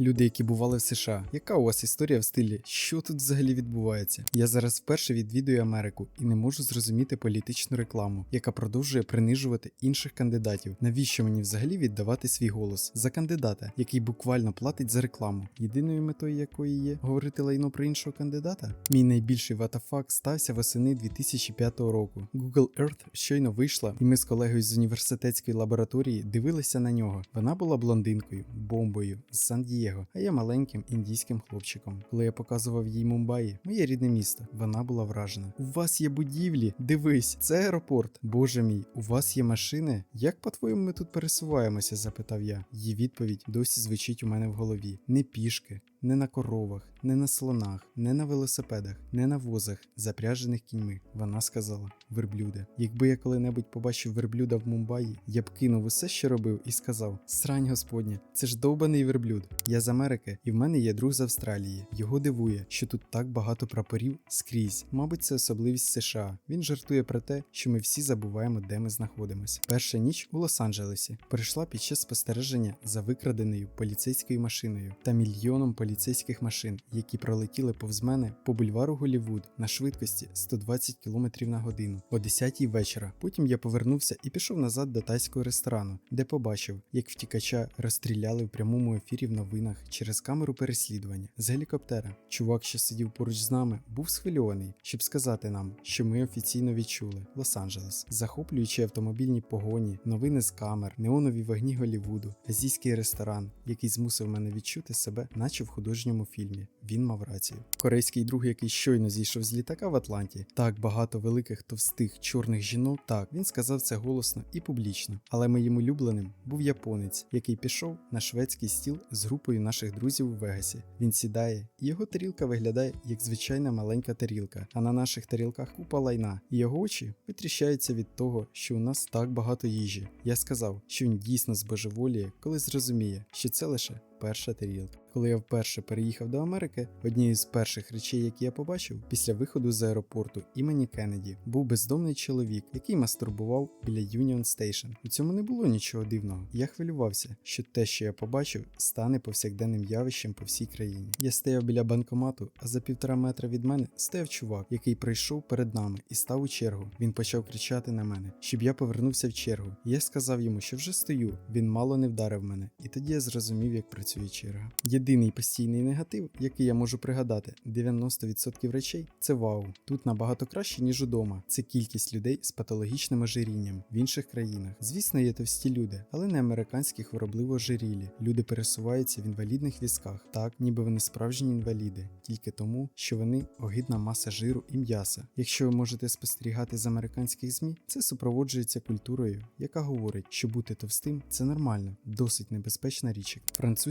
Люди, які бували в США, яка у вас історія в стилі? Що тут взагалі відбувається? Я зараз вперше відвідую Америку і не можу зрозуміти політичну рекламу, яка продовжує принижувати інших кандидатів. Навіщо мені взагалі віддавати свій голос за кандидата, який буквально платить за рекламу, єдиною метою якої є говорити лайно про іншого кандидата? Мій найбільший ватафак стався восени 2005 року. Google Earth щойно вийшла, і ми з колегою з університетської лабораторії дивилися на нього. Вона була блондинкою, бомбою з Сан-Дієго, а я маленьким індійським хлопчиком. Коли я показував їй Мумбаї, моє рідне місто, вона була вражена. У вас є будівлі, дивись, це аеропорт. Боже мій, у вас є машини? Як по-твоєму ми тут пересуваємося? запитав я. Її відповідь досі звучить у мене в голові: не пішки, не на коровах, не на слонах, не на велосипедах, не на возах, запряжених кіньми. Вона сказала верблюди. Якби я коли-небудь побачив верблюда в Мумбаї, я б кинув усе, що робив, і сказав: Срань господня, це ж довбаний верблюд. Я з Америки, і в мене є друг з Австралії. Його дивує, що тут так багато прапорів скрізь. Мабуть, це особливість США. Він жартує про те, що ми всі забуваємо, де ми знаходимося. Перша ніч у Лос-Анджелесі прийшла під час спостереження за викраденою поліцейською машиною та мільйоном поліцейських машин, які пролетіли повз мене по бульвару Голівуд на швидкості 120 км на годину о 10 вечора. Потім я повернувся і пішов назад до тайського ресторану, де побачив, як втікача розстріляли в прямому ефірі в новинах через камеру переслідування з гелікоптера. Чувак, що сидів поруч з нами, був схвильований, щоб сказати нам, що ми офіційно відчули Лос-Анджелес, захоплюючи автомобільні погоні, новини з камер, неонові вогні Голівуду, азійський ресторан, який змусив мене відчути себе, наче в художньому фільмі. Він мав рацію. Корейський друг, який щойно зійшов з літака в Атланті, так багато великих товстих чорних жінок. Так, він сказав це голосно і публічно. Але моїм улюбленим був японець, який пішов на шведський стіл з групою наших друзів у Вегасі. Він сідає, і його тарілка виглядає як звичайна маленька тарілка, а на наших тарілках купа лайна, і його очі витріщаються від того, що у нас так багато їжі. Я сказав, що він дійсно збожеволіє, коли зрозуміє, що це лише перша тарілка. Коли я вперше переїхав до Америки, однією з перших речей, які я побачив після виходу з аеропорту імені Кеннеді, був бездомний чоловік, який мастурбував біля Union Station. У цьому не було нічого дивного. Я хвилювався, що те, що я побачив, стане повсякденним явищем по всій країні. Я стояв біля банкомату, а за півтора метра від мене стояв чувак, який прийшов перед нами і став у чергу. Він почав кричати на мене, щоб я повернувся в чергу. Я сказав йому, що вже стою. Він мало не вдарив мене, і тоді я зрозумів, як працює черга. Єдиний постійний негатив, який я можу пригадати, 90% речей це вау. Тут набагато краще, ніж удома. Це кількість людей з патологічним ожирінням в інших країнах. Звісно, є товсті люди, але не американські хворобливо ожирілі. Люди пересуваються в інвалідних візках, так ніби вони справжні інваліди, тільки тому, що вони огидна маса жиру і м'яса. Якщо ви можете спостерігати з американських змі, це супроводжується культурою, яка говорить, що бути товстим це нормально, досить небезпечна річ.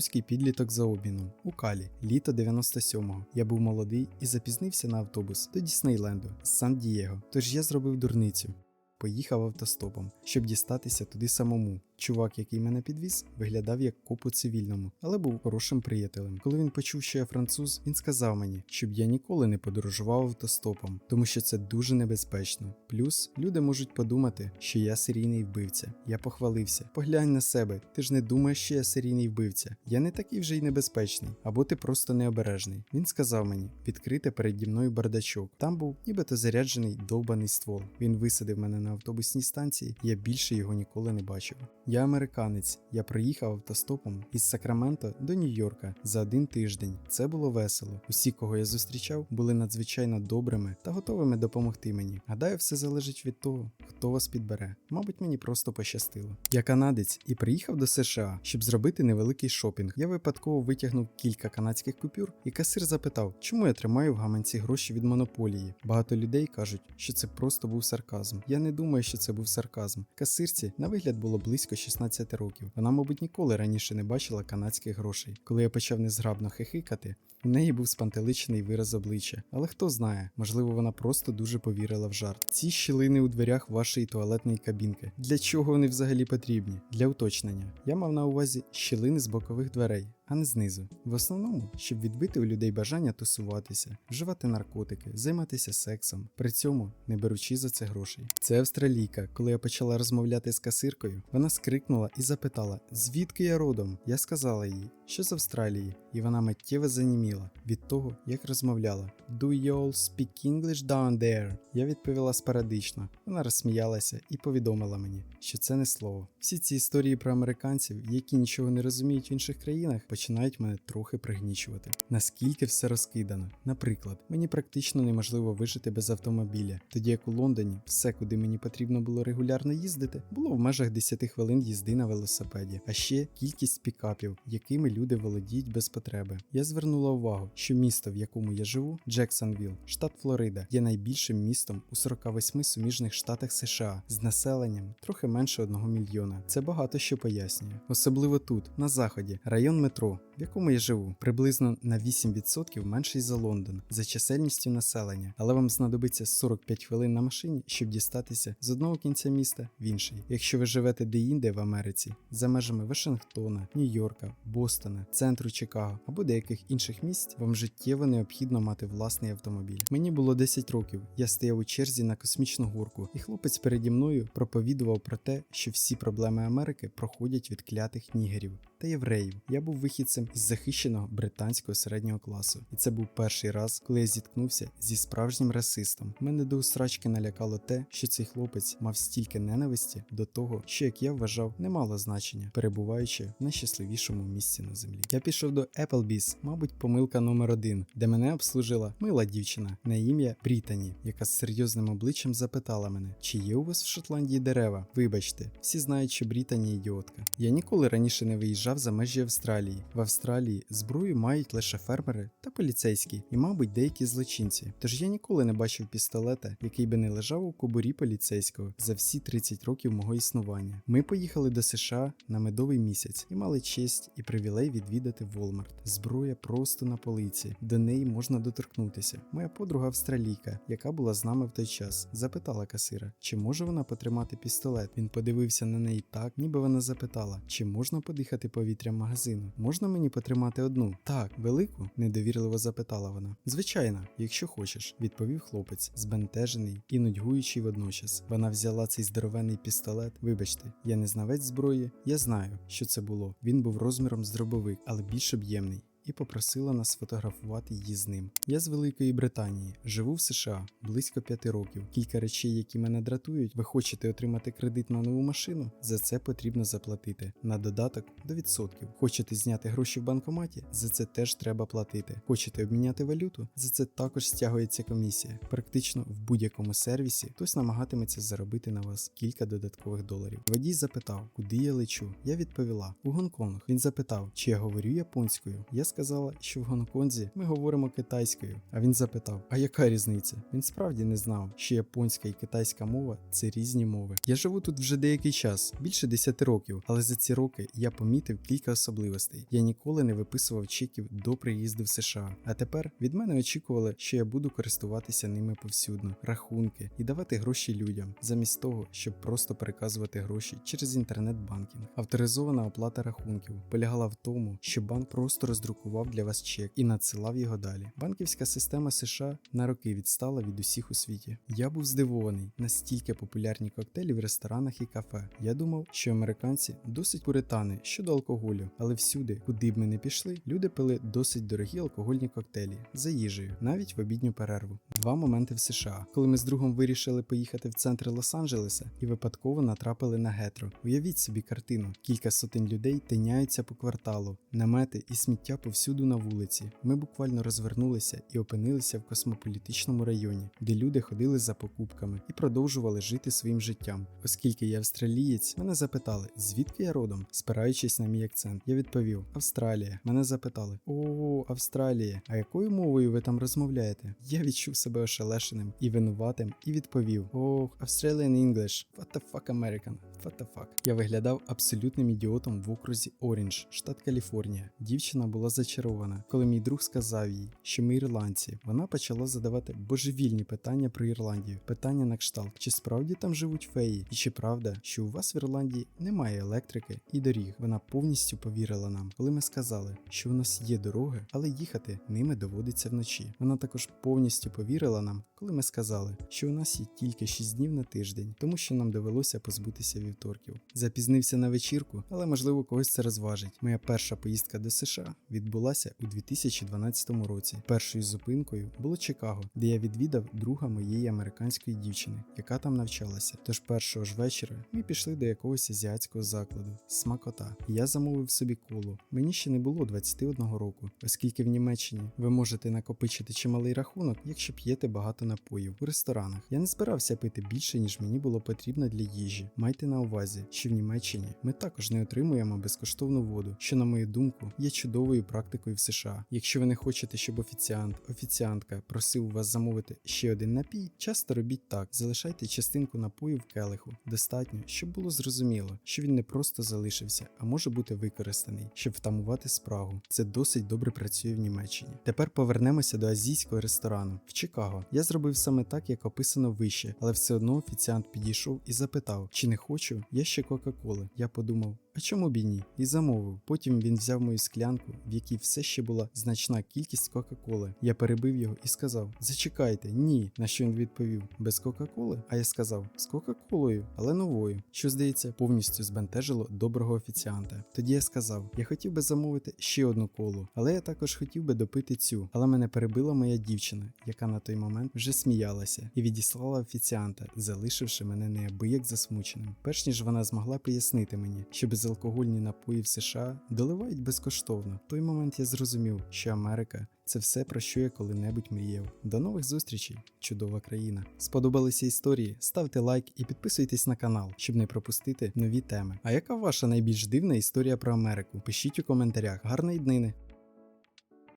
Французький підліток за обміном у Калі, літо 97-го. Я був молодий і запізнився на автобус до Діснейленду з Сан-Дієго. Тож я зробив дурницю. Поїхав автостопом, щоб дістатися туди самому. Чувак, який мене підвіз, виглядав як коп цивільному, але був хорошим приятелем. Коли він почув, що я француз, він сказав мені, щоб я ніколи не подорожував автостопом, тому що це дуже небезпечно. Плюс люди можуть подумати, що я серійний вбивця. Я похвалився. Поглянь на себе, ти ж не думаєш, що я серійний вбивця. Я не такий вже й небезпечний, або ти просто необережний. Він сказав мені відкрити переді мною бардачок. Там був нібито заряджений довбаний ствол. Він висадив мене на автобусній станції, я більше його ніколи не бачив. Я американець. Я приїхав автостопом із Сакраменто до Нью-Йорка за один тиждень. Це було весело. Усі, кого я зустрічав, були надзвичайно добрими та готовими допомогти мені. Гадаю, все залежить від того, хто вас підбере. Мабуть, мені просто пощастило. Я канадець і приїхав до США, щоб зробити невеликий шопінг. Я випадково витягнув кілька канадських купюр, і касир запитав, чому я тримаю в гаманці гроші від монополії. Багато людей кажуть, що це просто був сарказм. Я не думаю, що це був сарказм. Касирці на вигляд було близько 16 років. Вона, мабуть, ніколи раніше не бачила канадських грошей. Коли я почав незграбно хихикати, у неї був спантеличений вираз обличчя. Але хто знає, можливо, вона просто дуже повірила в жарт. Ці щілини у дверях вашої туалетної кабінки. Для чого вони взагалі потрібні? Для уточнення. Я мав на увазі щілини з бокових дверей. А не знизу. В основному, щоб відбити у людей бажання тусуватися, вживати наркотики, займатися сексом, при цьому не беручи за це грошей. Це австралійка. Коли я почала розмовляти з касиркою, вона скрикнула і запитала, звідки я родом. Я сказала їй, що з Австралії, і вона миттєво заніміла від того, як розмовляла. Do you all speak English down there? Я відповіла спорадично. Вона розсміялася і повідомила мені, що це не слово. Всі ці історії про американців, які нічого не розуміють в інших країнах, починають мене трохи пригнічувати. Наскільки все розкидано. Наприклад, мені практично неможливо вижити без автомобіля, тоді як у Лондоні все, куди мені потрібно було регулярно їздити, було в межах 10 хвилин їзди на велосипеді, а ще кількість пікапів, якими люди володіють без потреби. Я звернула увагу, що місто, в якому я живу, Джексонвіл, штат Флорида, є найбільшим містом у 48 суміжних штатах США з населенням трохи менше 1 мільйона. Це багато що пояснює. Особливо тут, на заході, район метро, metrô. В якому я живу, приблизно на 8% менший за Лондон за чисельністю населення, але вам знадобиться 45 хвилин на машині, щоб дістатися з одного кінця міста в інший. Якщо ви живете де-інде в Америці, за межами Вашингтона, Нью-Йорка, Бостона, центру Чикаго або деяких інших місць, вам життєво необхідно мати власний автомобіль. Мені було 10 років. Я стояв у черзі на космічну горку, і хлопець переді мною проповідував про те, що всі проблеми Америки проходять від клятих нігерів та євреїв. Я був вихідцем із захищеного британського середнього класу, і це був перший раз, коли я зіткнувся зі справжнім расистом. Мене до усрачки налякало те, що цей хлопець мав стільки ненависті до того, що як я вважав, не мало значення, перебуваючи в найщасливішому місці на землі. Я пішов до Applebee's, мабуть, помилка номер один, де мене обслужила мила дівчина на ім'я Брітані, яка з серйозним обличчям запитала мене, чи є у вас в Шотландії дерева. Вибачте, всі знають, що Брітані ідіотка. Я ніколи раніше не виїжджав за межі Австралії. В Австралії зброю мають лише фермери та поліцейські, і, мабуть, деякі злочинці. Тож я ніколи не бачив пістолета, який би не лежав у кобурі поліцейського за всі 30 років мого існування. Ми поїхали до США на медовий місяць і мали честь і привілей відвідати Волмарт. Зброя просто на полиці, до неї можна доторкнутися. Моя подруга австралійка, яка була з нами в той час, запитала касира, чи може вона потримати пістолет. Він подивився на неї так, ніби вона запитала, чи можна подихати повітрям магазину. Можна мені потримати одну? Так, велику? недовірливо запитала вона. Звичайно, якщо хочеш, відповів хлопець, збентежений і нудьгуючий водночас. Вона взяла цей здоровений пістолет. Вибачте, я не знавець зброї, я знаю, що це було. Він був розміром з дробовик, але більш об'ємний. І попросила нас сфотографувати її з ним. Я з Великої Британії, живу в США близько п'яти років. Кілька речей, які мене дратують. Ви хочете отримати кредит на нову машину? За це потрібно заплатити. На додаток до відсотків. Хочете зняти гроші в банкоматі? За це теж треба платити. Хочете обміняти валюту? За це також стягується комісія. Практично в будь-якому сервісі хтось намагатиметься заробити на вас кілька додаткових доларів. Водій запитав, куди я лечу. Я відповіла у Гонконг. Він запитав, чи я говорю японською. Я сказала, що в Гонконзі ми говоримо китайською. А він запитав: А яка різниця? Він справді не знав, що японська і китайська мова це різні мови. Я живу тут вже деякий час, більше 10 років, але за ці роки я помітив кілька особливостей. Я ніколи не виписував чеків до приїзду в США. А тепер від мене очікували, що я буду користуватися ними повсюдно, рахунки і давати гроші людям, замість того, щоб просто переказувати гроші через інтернет-банкінг. Авторизована оплата рахунків полягала в тому, що банк просто роздрукував для вас чек і надсилав його далі. Банківська система США на роки відстала від усіх у світі. Я був здивований, настільки популярні коктейлі в ресторанах і кафе. Я думав, що американці досить пуритани щодо алкоголю, але всюди, куди б ми не пішли, люди пили досить дорогі алкогольні коктейлі за їжею, навіть в обідню перерву. Два моменти в США, коли ми з другом вирішили поїхати в центр Лос-Анджелеса і випадково натрапили на гетро. Уявіть собі картину: кілька сотень людей тиняються по кварталу, намети і сміття повсюду на вулиці. Ми буквально розвернулися і опинилися в космополітичному районі, де люди ходили за покупками і продовжували жити своїм життям. Оскільки я австралієць, мене запитали, звідки я родом, спираючись на мій акцент. Я відповів: Австралія. Мене запитали: О, Австралія, а якою мовою ви там розмовляєте? Я відчув себе ошелешеним і винуватим, і відповів: Ох, Australian English, what the fuck American? What the fuck? Я виглядав абсолютним ідіотом в окрузі Оріндж, штат Каліфорнія. Дівчина була зачарована, коли мій друг сказав їй, що ми ірландці. Вона почала задавати божевільні питання про Ірландію. Питання на кшталт, чи справді там живуть феї, і чи правда, що у вас в Ірландії немає електрики і доріг. Вона повністю повірила нам, коли ми сказали, що у нас є дороги, але їхати ними доводиться вночі. Вона також повністю повірила нам, коли ми сказали, що у нас є тільки 6 днів на тиждень, тому що нам довелося позбутися вівторків. Запізнився на вечірку, але можливо когось це розважить. Моя перша поїздка до США відбулася у 2012 році. Першою зупинкою було Чикаго, де я відвідав друга моєї американської дівчини, яка там навчалася. Тож першого ж вечора ми пішли до якогось азіатського закладу смакота. Я замовив собі колу. Мені ще не було 21 року, оскільки в Німеччині ви можете накопичити чималий рахунок, якщо п'єте багато напоїв у ресторанах. Я не збирався пити більше, ніж мені було потрібно для їжі. Майте на увазі, що в Німеччині ми також не отримуємо безкоштовну воду, що, на мою думку, є чудовою практикою в США. Якщо ви не хочете, щоб офіціант, офіціантка просив вас замовити ще один напій, часто робіть так: залишайте частинку напою в келиху. Достатньо, щоб було зрозуміло, що він не просто залишився, а може бути використаний, щоб втамувати спрагу. Це досить добре працює в Німеччині. Тепер повернемося до азійського ресторану в Чикаго. Я зробив саме так, як описано вище, але все одно офіціант підійшов і запитав, чи не хочу я ще Кока-Коли. Я подумав. А чому б і ні? І замовив. Потім він взяв мою склянку, в якій все ще була значна кількість Кока-Коли. Я перебив його і сказав: Зачекайте, ні. На що він відповів: без Кока-Коли? А я сказав: з Кока-Колою, але новою, що здається, повністю збентежило доброго офіціанта. Тоді я сказав: Я хотів би замовити ще одну колу, але я також хотів би допити цю. Але мене перебила моя дівчина, яка на той момент вже сміялася, і відіслала офіціанта, залишивши мене неабияк засмученим. Перш ніж вона змогла пояснити мені, що безалкогольні напої в США доливають безкоштовно. В той момент я зрозумів, що Америка це все про що я коли-небудь мріяв. До нових зустрічей, чудова країна. Сподобалися історії? Ставте лайк і підписуйтесь на канал, щоб не пропустити нові теми. А яка ваша найбільш дивна історія про Америку? Пишіть у коментарях. Гарної днини!